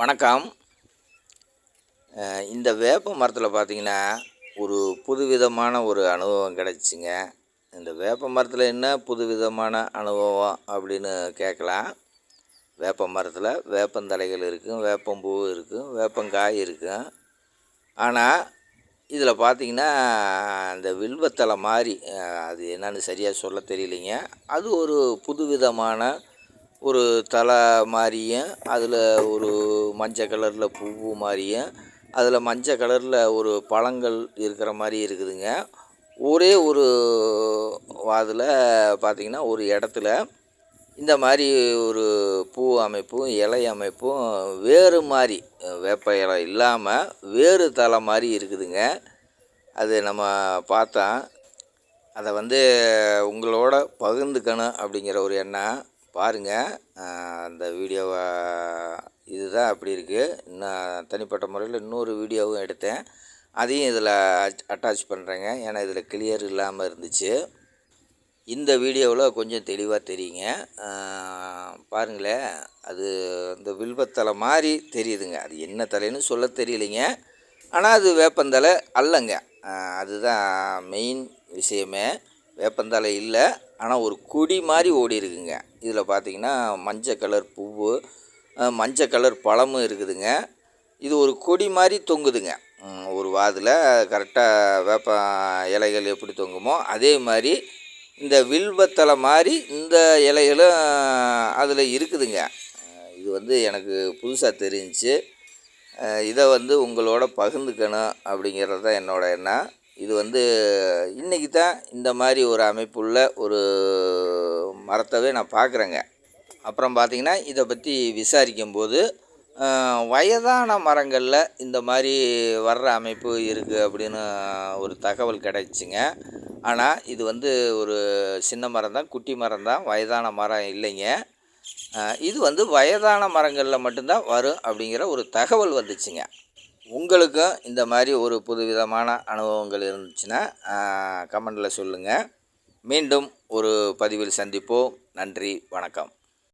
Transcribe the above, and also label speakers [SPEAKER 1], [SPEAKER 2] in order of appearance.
[SPEAKER 1] வணக்கம். இந்த வேப்ப மரத்தில் பார்த்தீங்கன்னா ஒரு புதுவிதமான ஒரு அனுபவம் கிடச்சிங்க இந்த வேப்ப மரத்தில் என்ன புதுவிதமான அனுபவம் அப்படின்னு கேட்கலாம். வேப்ப மரத்தில் வேப்பந்தலைகள் இருக்கும் வேப்பம்பூ இருக்கும் வேப்பங்காய் இருக்கும். ஆனால் இதில் பார்த்தீங்கன்னா அந்த வில்வத்தலை மாதிரி அது என்னன்னு சரியாக சொல்ல தெரியலைங்க. அது ஒரு புதுவிதமான ஒரு தலை மாதிரியும் அதில் ஒரு மஞ்சள் கலரில் பூ மாதிரியும் அதில் மஞ்சள் கலரில் ஒரு பழங்கள் இருக்கிற மாதிரி இருக்குதுங்க. ஒரே ஒரு வாதில் பார்த்தீங்கன்னா ஒரு இடத்துல இந்த மாதிரி ஒரு பூ அமைப்பும் இலை அமைப்பும் வேறு மாதிரி வேப்ப இலை இல்லாமல் வேறு தலை மாதிரி இருக்குதுங்க. அது நம்ம பார்த்தா அதை வந்து உங்களோட பகிர்ந்துக்கணும் அப்படிங்கிற ஒரு எண்ணம். பாருங்கள் அந்த வீடியோவை இதுதான் அப்படி இருக்குது இன்னும் தனிப்பட்ட முறையில் இன்னொரு வீடியோவும் எடுத்தேன். அதையும் இதில் அட்டாச் பண்ணுறேங்க ஏன்னா இதில் கிளியர் இல்லாமல் இருந்துச்சு. இந்த வீடியோவில் கொஞ்சம் தெளிவாக தெரியுங்க. பாருங்களேன் அது அந்த வில்வத்தலை மாதிரி தெரியுதுங்க. அது என்ன தலைன்னு சொல்ல தெரியலைங்க. ஆனால் அது வேப்பந்தலை அல்லங்க. அதுதான் மெயின் விஷயமே. வேப்பந்தலை இல்லை ஆனால் ஒரு கொடி மாதிரி ஓடி இருக்குங்க. இதில் பார்த்தீங்கன்னா மஞ்சள் கலர் பூவு மஞ்சள் கலர் பழமும் இருக்குதுங்க. இது ஒரு கொடி மாதிரி தொங்குதுங்க. ஒரு வாதில் கரெக்டாக வேப்ப இலைகள் எப்படி தொங்குமோ அதே மாதிரி இந்த வில்வத்தலை மாதிரி இந்த இலைகளும் அதில் இருக்குதுங்க. இது வந்து எனக்கு புதுசாக தெரிஞ்சிச்சு. இதை வந்து உங்களோட பகிர்ந்துக்கணும் அப்படிங்கிறது தான் என்னோட எண்ணம். இது வந்து இன்றைக்கி தான் இந்த மாதிரி ஒரு அமைப்புள்ள ஒரு மரத்தவே நான் பார்க்குறேங்க. அப்புறம் பார்த்திங்கன்னா இதை பற்றி விசாரிக்கும்போது வயதான மரங்களில் இந்த மாதிரி வர்ற அமைப்பு இருக்குது அப்படின்னு ஒரு தகவல் கிடைச்சிங்க. ஆனால் இது வந்து ஒரு சின்ன மரம் தான் குட்டி மரம் தான் வயதான மரம் இல்லைங்க. இது வந்து வயதான மரங்களில் மட்டும்தான் வரும் அப்படிங்கிற ஒரு தகவல் வந்துச்சுங்க. உங்களுக்கும் இந்த மாதிரி ஒரு புதுவிதமான அனுபவங்கள் இருந்துச்சுன்னா கமெண்டில் சொல்லுங்கள் மீண்டும் ஒரு பதிவில் சந்திப்போம். நன்றி வணக்கம்.